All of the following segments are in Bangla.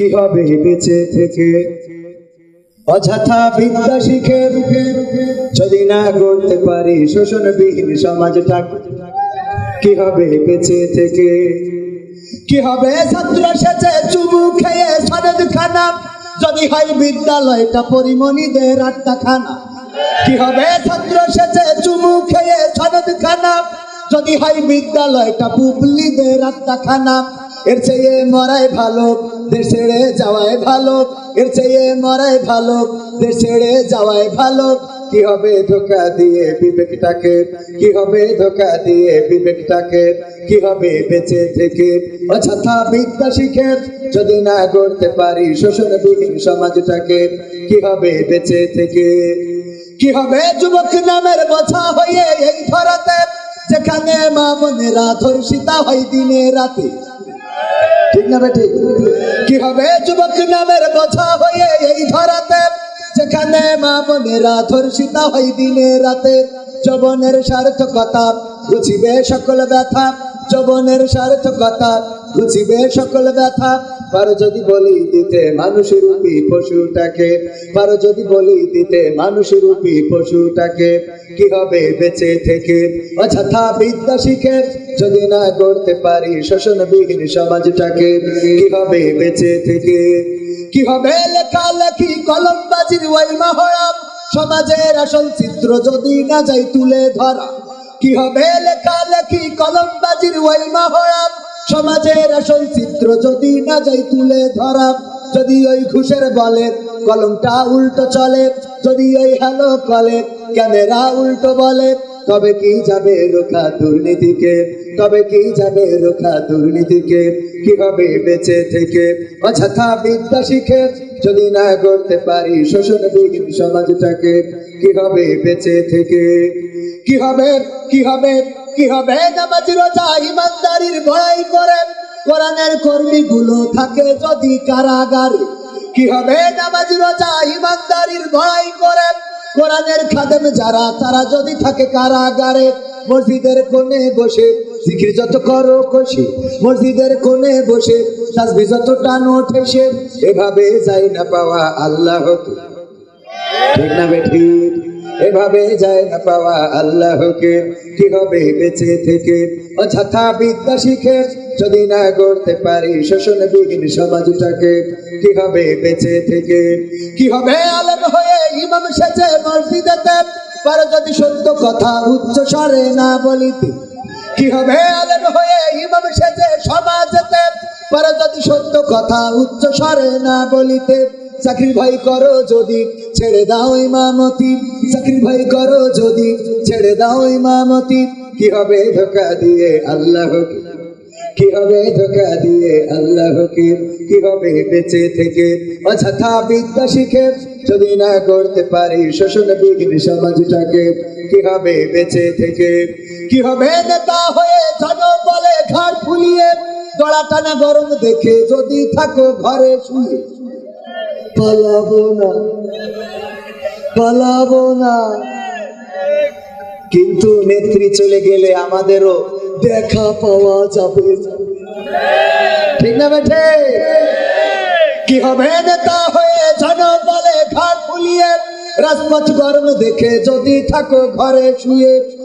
কি হবে বেঁচে থেকে? অযথা বিদ্যা শিখে যদি না গড়তে পারি শোষণবিহীন সমাজটাকে কি হবে বেঁচে থেকে? কি হবে ছাত্র সেচে চুবু খেয়ে সনদ খানা যদি হয় বিদ্যালয়টা পরিমণিদের আটটা খানা কি হবে ছাত্র সেচে চুমু খেয়ে সনদ খানা যদি হয় বিদ্যালয়টা পুবলিদের আটটা খানা এর চেয়ে মরাই ভালো, দেশ যাওয়াই ভালো। এর চেয়ে মরাই ভালো, দেশ যাওয়াই ভালো। কি হবে ধোকা দিয়ে বিবেকটাকে? কি হবে ধোকা দিয়ে বিবেকটাকে? কি হবে বেঁচে থেকে? অযথা বিদ্যা শিখে যদি না গড়তে পারি শোষণবিহীন সমাজটাকে, কি হবে বেঁচে থেকে? কি হবে যুবক নামের বোঝা হয়ে এই ধরাতে? যেখানে মা বোনেরা ধর্ষিতা হয় দিনে রাতে ঠিক না বেটি কি হবে? যুবক নামের বোঝা হয়ে এই ধরাতে, যেখানে মা বোনেরা ধর্ষিতা হয় দিনে রাতে। যবনের সার্থকতা বুঝিবে সকল ব্যথা। যবনের সার্থকতা বুঝিবে সকল ব্যথা। পারো যদি বলি দিতে মানুষের রূপী পশুটাকে, পারো যদি বলি দিতে মানুষের রূপী পশুটাকে, কি হবে বেঁচে থেকে? অযথা বিদ্যা শিখে যদি না করতে পারি, শোষণবিহীন সমাজটাকে কি হবে বেঁচে থেকে? কি হবে লেখালেখি, কলমবাজির ওই মহরম? সমাজের আসল চিত্র যদি না যাই তুলে ধরা। কি হবে লেখালেখি, কলমবাজির ওই মহরম? সমাজের আসল চিত্র যদি না যাই তুলে ধরা। যদি ওই ঘুষের বলে কলমটা উল্টো চলে, যদি ওই হ্যালো কলে, ক্যামেরা উল্টো বলে তবে কি যাবে রোখা দুর্নীতিকে? তবে কি যাবে রোখা দুর্নীতিকে? কীভাবে বেঁচে থেকে? অযথা বিদ্যা শিখে যদি না করতে পারি শোষণ বিহীন সমাজটাকে, কীভাবে বেঁচে থেকে? কি হবে? কি হবে? কি হবে? ইমানদারির বড়াই করে। কোরআনের কর্মীগুলো থাকে যদি কারাগারে। কি হবে? নামাজ রোজা ইমানদারির ভয় করে। কোরআনের খাদেম যারা, তারা যদি থাকে কারাগারে, মসজিদের কোণে বসে জিকির যত করো কষে মসজিদের কোণে বসে তাসবি যত টানো ঠেসে এভাবে যাই না পাওয়া আল্লাহ। ঠিক না বেঠি? এভাবে যায় না পাওয়া আল্লাহকে। কি হবে বেঁচে থেকে? অযথা বিদ্যা শিখে যদি না করতে পারি, শোষণ বিহীন সমাজটাকে কি হবে বেঁচে থেকে? কি হবে আলম হয়ে ইমাম সেজে মসজিদেতে পারে যদি সত্য কথা উচ্চ স্বরে না বলিতে কি হবে আলেম হয়ে ইমাম সেজে সমাজেতে পারে যদি সত্য কথা উচ্চ স্বরে না বলিতে চাকরি ভাই করো যদি ছেড়ে দাও ইমামতি চাকরি ভাই করো যদি ছেড়ে দাও ইমামতি কি হবে ধোকা দিয়ে আল্লাহ কি হবে ধোকা দিয়ে আল্লাহকে কি হবে বেঁচে থেকে? অযথা বিদ্যা শিখে যদি না করতে পারি, শোষণ বিঘ্ন সমাজটাকে কি হবে বেঁচে থেকে? কি হবে নেতা হয়ে জন বলে ঘাট ফুলিয়ে গলা টানা গরম দেখে যদি থাকো ঘরে শুয়ে? পালাবো না পালাবো না। কিন্তু নেত্রী চলে গেলে আমাদেরও দেখা পাওয়া যাবে। ঠিক না বেঠে? কি হবে নেতা হয়ে জন বলে ঘাট ফুলিয়ে রাজপথ গরম দেখে যদি থাকো ঘরে শুয়ে।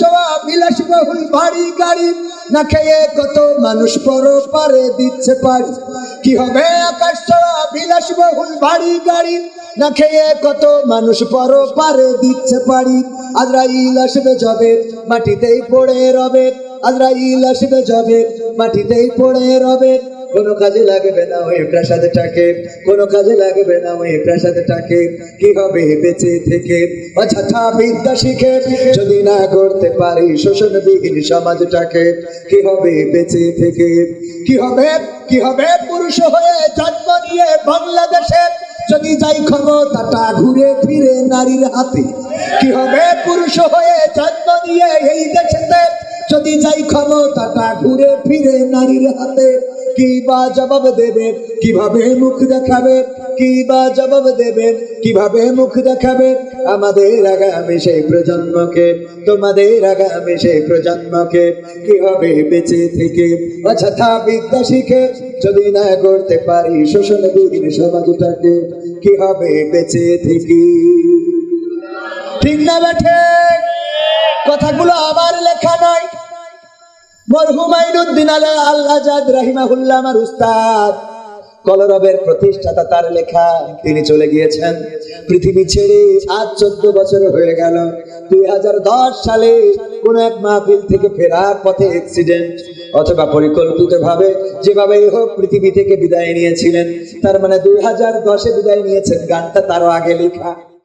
ছোঁয়া বিলাস বহুল বাড়ি গাড়ি। না খেয়ে কত মানুষ পর পারে দিচ্ছে পারি কি হবে আকাশ ছোঁয়া বিলাস বহুল বাড়ি গাড়ি। না খেয়ে কত মানুষ পর পারে দিচ্ছে পারি আজরাইল আসবে যাবে, মাটিতেই পড়ে রবে। আজরাইল আসবে যাবে, মাটিতেই পড়ে রবে। কোনো কাজে লাগবে না ওই প্রাসাদটাকে কোনো কাজে লাগবে না ওই প্রাসাদটাকে কি হবে বেঁচে থেকে অযথা বিদ্যা শিখে যদি না করতে পারি শোষণ বিহীন সমাজটাকে কি হবে বেঁচে থেকে? কি হবে কি হবে পুরুষ হয়ে জন্ম নিয়ে বাংলাদেশে যদি যাই ক্ষমতাটা ঘুরে ফিরে নারীর হাতে? কি হবে পুরুষ হয়ে জন্ম নিয়ে এই দেশেতে যদি যাই ক্ষমতাটা ঘুরে ফিরে নারীর হাতে? কি বা জবাব দেবে? কীভাবে মুখ দেখাবে? কি বা জবাব দেবে? কীভাবে মুখ দেখাবে? আমাদের আগামী সেই প্রজন্মকে, তোমাদের আগামী সেই প্রজন্মকে কি হবে বেঁচে থেকে? অযথা বিদ্যা শিখে যদি না করতে পারি শোষণবিহীন সমাজটাকে কি হবে বেঁচে থেকে? ঠিক না বেঠে কথাগুলো আবার লেখা প্রতিষ্ঠাতা তার লেখা, তিনি চলে গিয়েছেন। পৃথিবী ছেড়ে আজ চোদ্দ বছর হয়ে গেল। দুই হাজার দশ সালে কোন এক মাহফিল থেকে ফেরার পথে অ্যাক্সিডেন্ট অথবা পরিকল্পিত ভাবে যেভাবে হোক পৃথিবী থেকে বিদায় নিয়েছিলেন। তার মানে দুই হাজার দশে বিদায় নিয়েছেন গানটা তারও আগে লেখা।